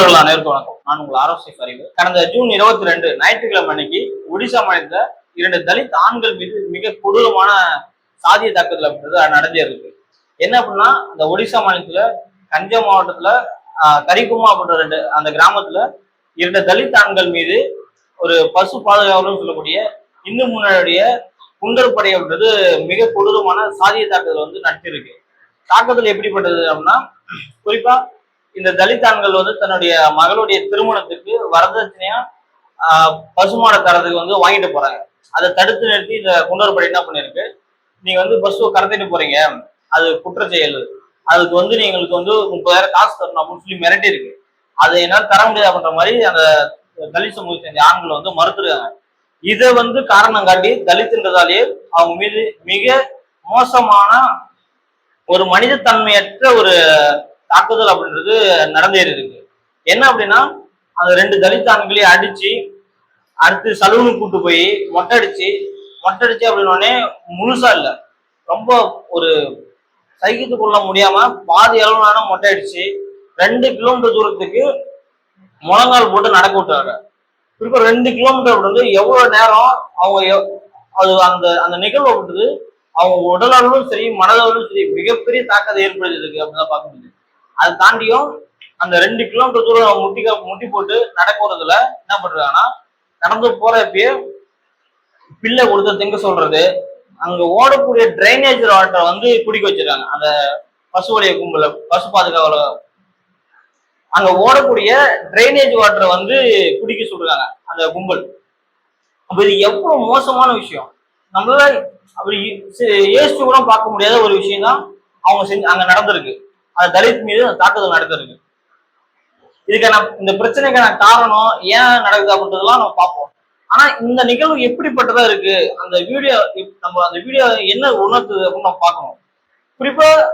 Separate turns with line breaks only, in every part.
நண்பர்கள் அனைவருக்கும் வணக்கம். நான் உங்கள் ஆரோசி அறிவு. கடந்த ஜூன் இருபத்தி ரெண்டு ஞாயிற்றுக்கிழமை அன்னைக்கு ஒடிசா மாநிலத்தில் இரண்டு தலித் ஆண்கள் மீது மிக கொடூரமான சாதிய தாக்குதல் அப்படின்றது நடந்தே இருக்கு. என்ன அப்படின்னா இந்த ஒடிசா மாநிலத்துல கஞ்சா மாவட்டத்துல கரிகுமா அப்படின்ற ரெண்டு அந்த கிராமத்துல இரண்டு தலித் ஆண்கள் மீது ஒரு பசு பாதுகாவலர்னு சொல்லக்கூடிய இந்து முன்னணியுடைய குண்டர் படை அப்படின்றது மிக கொடூரமான சாதிய தாக்குதல் வந்து நடத்தியிருக்கு. தாக்குதல் எப்படிப்பட்டது அப்படின்னா குறிப்பா இந்த தலித்தான்கள் ஆண்கள் வந்து தன்னுடைய மகளுடைய திருமணத்துக்கு வரதட்சணையா பசுமாட தரத்துக்கு வந்து வாங்கிட்டு போறாங்க. அதை தடுத்து நிறுத்தி இந்த குண்டர் படை என்ன பண்ணிருக்கு? நீங்க வந்து பசுவை கடத்திட்டு போறீங்க. அது குற்ற செயல். அதுக்கு வந்து நீங்களுக்கு வந்து முப்பதாயிரம் காசு தரணும் அப்படின்னு சொல்லி மிரட்டி இருக்கு அதை என்னால தர முடியாது அப்படின்ற மாதிரி அந்த தலித் சமூகத்தை சேர்ந்த ஆண்கள் வந்து மறுத்துருக்காங்க. இதை வந்து காரணம் காட்டி தலித்துன்றதாலேயே அவங்க மீது மிக மோசமான ஒரு மனிதத்தன்மையற்ற ஒரு தாக்குதல் அப்படின்றது நடந்தேறி இருக்கு என்ன அப்படின்னா அந்த ரெண்டு தலித் ஆண்களையும் அடிச்சு அடுத்து சலூனுக்கு கூட்டு போய் மொட்டை அடிச்சு மொட்டை அடிச்சு அப்படின்னோடனே முழுசா இல்லை. ரொம்ப ஒரு சகித்து கொள்ள முடியாம பாதி அளவுனான மொட்டை அடிச்சு ரெண்டு கிலோமீட்டர் தூரத்துக்கு முழங்கால் போட்டு நடக்க விட்டாங்க. திருப்ப ரெண்டு கிலோமீட்டர் வந்து எவ்வளவு நேரம் அவங்க அது அந்த அந்த நிகழ்வு அப்படின்றது அவங்க உடல் அளவிலும் சரி மனதளவிலும் சரி மிகப்பெரிய தாக்கத்தை ஏற்படுத்திருக்கு அப்படின்னு பார்க்க முடியுது. அதை தாண்டியும் அந்த ரெண்டு கிலோமீட்டர் தூரம் முட்டி முட்டி போட்டு நடக்கிறதுல என்ன பண்றாங்கன்னா நடந்து போறப்பயே பிள்ளை கொடுத்த திங்க சொல்றது அங்க ஓடக்கூடிய டிரைனேஜ் வாட்டரை வந்து குடிக்க வச்சிருக்காங்க. அந்த பசுவுடைய கும்பல பசு பாதுகாவல. அங்க ஓடக்கூடிய டிரைனேஜ் வாட்டரை வந்து குடிக்க சொல்றாங்க அந்த கும்பல். அப்ப இது எவ்வளவு மோசமான விஷயம். நம்மளால அப்படி ஏசிச்சு கூட பார்க்க முடியாத ஒரு விஷயம் தான் அவங்க செஞ்சு அங்க நடந்திருக்கு. அந்த தலித் மீது அந்த தாக்குதல் நடந்திருக்கு. இதுக்கான இந்த பிரச்சனைக்கான காரணம் ஏன் நடக்குது அப்படின்றதெல்லாம் நம்ம பார்ப்போம். ஆனா இந்த நிகழ்வு எப்படிப்பட்டதா இருக்கு? அந்த வீடியோ நம்ம அந்த வீடியோ என்ன உணர்த்துது அப்படின்னு நம்ம பார்க்கணும். குறிப்பா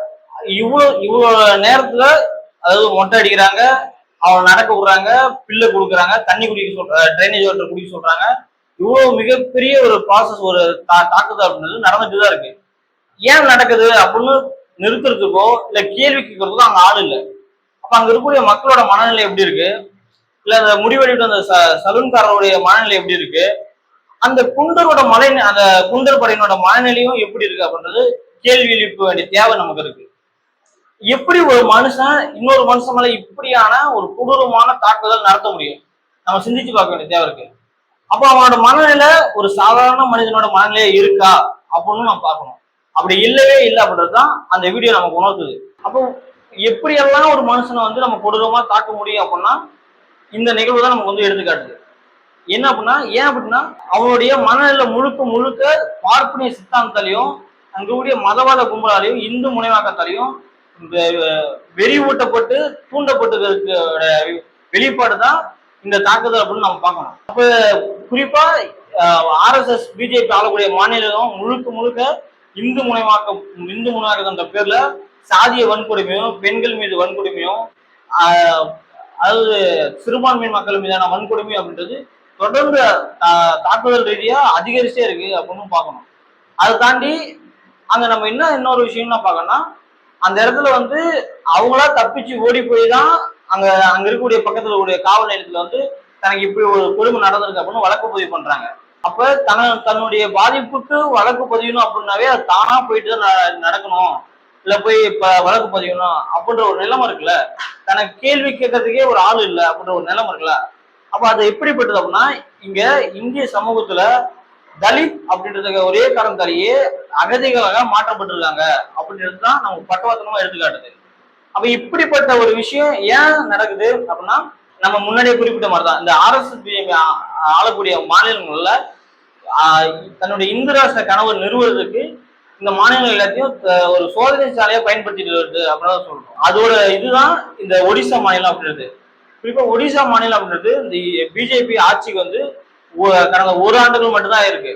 இவ்வளவு இவ்வளவு நேரத்துல அதாவது மொட்டை அடிக்கிறாங்க அவனை நடக்க விடுறாங்க பில்லை கொடுக்குறாங்க தண்ணி குடிக்க சொல்ற ட்ரைனேஜ் வாட்டர் குடிக்க சொல்றாங்க. இவ்வளவு மிகப்பெரிய ஒரு ப்ராசஸ் ஒரு தா- தாக்குதல் அப்படின்றது நடந்துட்டு தான் இருக்கு. ஏன் நடக்குது அப்படின்னு நிறுத்துறதுக்கோ இல்ல கேள்வி கேட்கறதுக்கோ அங்க ஆள் இல்லை. அப்ப அங்க இருக்கக்கூடிய மக்களோட மனநிலை எப்படி இருக்கு? இல்ல அந்த முடிவெடுத்த அந்த ச- சலூன்காரருடைய மனநிலை எப்படி இருக்கு? அந்த குண்டரோட மலை அந்த குண்டர் படையினோட மனநிலையும் எப்படி இருக்கு அப்படின்றது கேள்வி எழுப்ப வேண்டிய தேவை நமக்கு இருக்கு. எப்படி ஒரு மனுஷன் இன்னொரு மனுஷன் மேல இப்படியான ஒரு கொடூரமான தாக்குதல் நடத்த முடியும்? நம்ம சிந்திச்சு பார்க்க வேண்டிய தேவை இருக்கு. அப்போ அவனோட மனநிலை ஒரு சாதாரண மனிதனோட மனநிலையா இருக்கா? அப்படின்னு நம்ம பார்க்கணும். அப்படி இல்லவே இல்லை அப்படின்றதுதான் அந்த வீடியோ நமக்கு உணர்த்துது. அப்போ எப்படியெல்லாம் ஒரு மனுஷனை வந்து நம்ம கொடூரமா தாக்க முடியும் அப்படின்னா இந்த நிகழ்வு தான் நமக்கு வந்து எடுத்துக்காட்டுது. என்ன அப்படின்னா ஏன் அப்படின்னா அவனுடைய மனநிலை முழுக்க முழுக்க பார்ப்பனிய சித்தாந்தத்தாலையும் அங்கக்கூடிய மதவாத கும்பலாலையும் இந்து முனைவாக்கத்தாலையும் இந்த அஹ், வெறி ஊட்டப்பட்டு வெளிப்பாடு தான் இந்த தாக்குதல் அப்படின்னு நம்ம பார்க்கணும். அப்ப குறிப்பா ஆர்எஸ்எஸ் பிஜேபி ஆளக்கூடிய மாநிலம் முழுக்க முழுக்க இந்து முனைவாக்கம் இந்து முனைவாக்கம் அந்த பேர்ல சாதிய வன்கொடுமையும் பெண்கள் மீது வன்கொடுமையும் அதாவது சிறுபான்மை மக்கள் மீதான வன்கொடுமை அப்படின்றது தொடர்ந்து தா- தாக்குதல் ரீதியா அதிகரிச்சே இருக்கு அப்படின்னு பார்க்கணும். அதை தாண்டி அங்க நம்ம என்ன இன்னொரு விஷயம்னா பார்க்கணும்னா அந்த இடத்துல வந்து அவங்களா தப்பிச்சு ஓடி போய் தான் அங்க அங்க இருக்கக்கூடிய பக்கத்துல இருக்கக்கூடிய காவல் நிலையத்துல வந்து தனக்கு இப்படி ஒரு கொடுமை நடந்திருக்கு அப்படின்னு வழக்கு பதிவு பண்றாங்க. அப்ப தன தன்னுடைய பாதிப்புக்கு வழக்கு பதியணும் அப்படின்னாவே அது தானா போயிட்டு தான் ந- நடக்கணும். இல்ல போய் இப்ப வழக்கு பதியணும் அப்படின்ற ஒரு நிலைமை இருக்குல்ல. தனக்கு கேள்வி கேட்கறதுக்கே ஒரு ஆள் இல்லை அப்படின்ற ஒரு நிலைமை இருக்குல்ல. அப்ப அது எப்படிப்பட்டது அப்படின்னா இங்க இந்திய சமூகத்துல தலித் அப்படின்றதுக்கு ஒரே காரணத்தாலேயே அகதிகளாக மாற்றப்பட்டிருக்காங்க அப்படின்றது தான் நமக்கு பட்டவத்தனமா எடுத்துக்காட்டுது. அப்ப இப்படிப்பட்ட ஒரு விஷயம் ஏன் நடக்குது அப்படின்னா நம்ம முன்னாடியே குறிப்பிட்ட மாதிரி தான் இந்த ஆர்எஸ்எஸ் ஆளக்கூடிய மாநிலங்கள்ல தன்னுடைய இந்து ராஷ்டிர கனவு நிறுவுவதற்கு இந்த மாநிலங்கள் எல்லாத்தையும் ஒரு சோதனை சாலையா பயன்படுத்திட்டு வருது அப்படின்னு தான் சொல்றோம். அதோட இதுதான் இந்த ஒடிசா மாநிலம் அப்படின்றது. குறிப்பா ஒடிசா மாநிலம் அப்படின்றது இந்த பிஜேபி ஆட்சிக்கு வந்து கடந்த ஒரு ஆண்டுகள் மட்டும்தான் இருக்கு.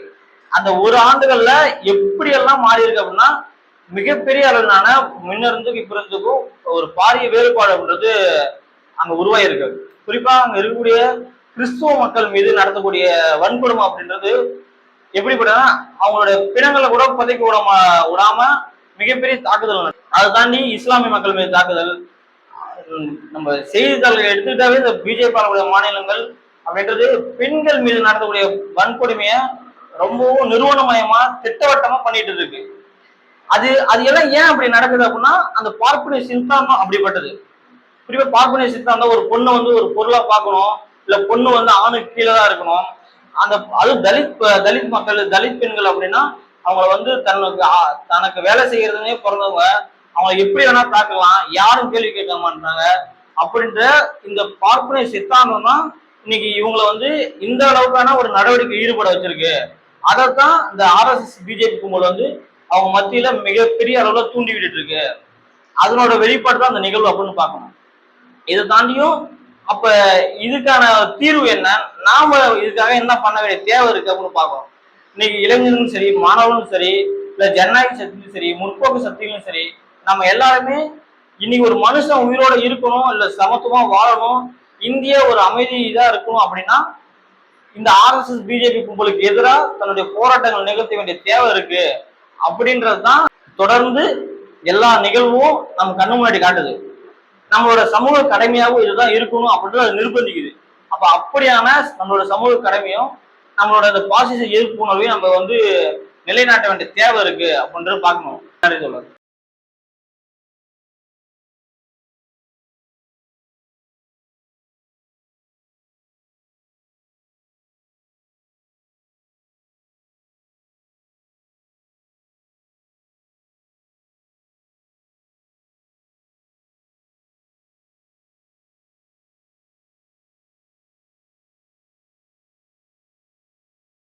அந்த ஒரு ஆண்டுகள்ல எப்படி எல்லாம் மாறி இருக்கு அப்படின்னா மிகப்பெரிய அளவிலான முன்னிருந்துக்கும் இப்ப இருந்துக்கும் ஒரு பாரிய வேறுபாடு அப்படின்றது அங்க உருவாயிருக்கு குறிப்பா அங்க இருக்கக்கூடிய கிறிஸ்துவ மக்கள் மீது நடத்தக்கூடிய வன்கொடுமை அப்படின்றது எப்படிப்பட்டனா அவங்களோட பிணங்களை கூட புதைக்க விடாம விடாம மிகப்பெரிய தாக்குதல் அதை தாண்டி இஸ்லாமிய மக்கள் மீது தாக்குதல் நம்ம செய்தித்தாள்கள் எடுத்துக்கிட்டாவே இந்த பிஜேபி ஆளக்கூடிய மாநிலங்கள் அப்படின்றது பெண்கள் மீது நடத்தக்கூடிய வன்கொடுமைய ரொம்பவும் நிறுவனமயமா திட்டவட்டமா பண்ணிட்டு இருக்கு. அது அது எல்லாம் ஏன் அப்படி நடக்குது அப்படின்னா அந்த பார்ப்பனிய சித்தாந்தம் அப்படிப்பட்டது. குறிப்பா பார்ப்பனிய சித்தாந்தம் ஒரு பொண்ணை வந்து ஒரு பொருளா பார்க்கணும். இல்ல பொண்ணு வந்து ஆணுக்கு கீழே தான் இருக்கணும். அந்த அது தலித் தலித் மக்கள் தலித் பெண்கள் அப்படின்னா அவங்கள வந்து தனக்கு தனக்கு வேலை செய்யறதுனே பிறந்தவங்க அவங்கள எப்படி வேணா பார்க்கலாம் யாரும் கேள்வி கேட்க மாட்டாங்க அப்படின்ற இந்த பார்ப்பனை சித்தாந்தம் தான் இன்னைக்கு இவங்களை வந்து இந்த அளவுக்கான ஒரு நடவடிக்கை ஈடுபட வச்சிருக்கு. அதைத்தான் இந்த ஆர்எஸ்எஸ் பிஜேபி கும்பல் வந்து அவங்க மத்தியில மிகப்பெரிய அளவுல தூண்டி விட்டுட்டு இருக்கு. அதனோட வெளிப்பாடு தான் அந்த நிகழ்வு அப்படின்னு பார்க்கணும். இதை தாண்டியும் அப்ப இதுக்கான தீர்வு என்ன? நாம இதுக்காக என்ன பண்ண வேண்டிய தேவை இருக்கு அப்படின்னு பார்க்கணும். இன்னைக்கு இளைஞர்களும் சரி மாணவர்களும் சரி இல்ல ஜனநாயக சக்தியும் சரி முற்போக்கு சக்திகளும் சரி நம்ம எல்லாருமே இன்னைக்கு ஒரு மனுஷன் உயிரோட இருக்கணும் இல்ல சமத்துவமா வாழணும் இந்திய ஒரு அமைதி இதா இருக்கணும் அப்படின்னா இந்த ஆர்எஸ்எஸ் பிஜேபி கும்பலுக்கு எதிராக தன்னுடைய போராட்டங்கள் நிகழ்த்த வேண்டிய தேவை இருக்கு. அப்படின்றது தான் தொடர்ந்து எல்லா நிகழ்வும் நம்ம கண்ணு முன்னாடி காட்டுது. நம்மளோட சமூக கடமையாகவும் இதுதான் இருக்கணும் அப்படின்றது அது நிர்பந்திக்குது. அப்ப அப்படியான நம்மளோட சமூக கடமையும் நம்மளோட அந்த பாசிச எதிர்ப்பு உணர்வையும் நம்ம வந்து நிலைநாட்ட வேண்டிய தேவை இருக்கு அப்படின்றது பார்க்கணும். நன்றி சொல்லுங்க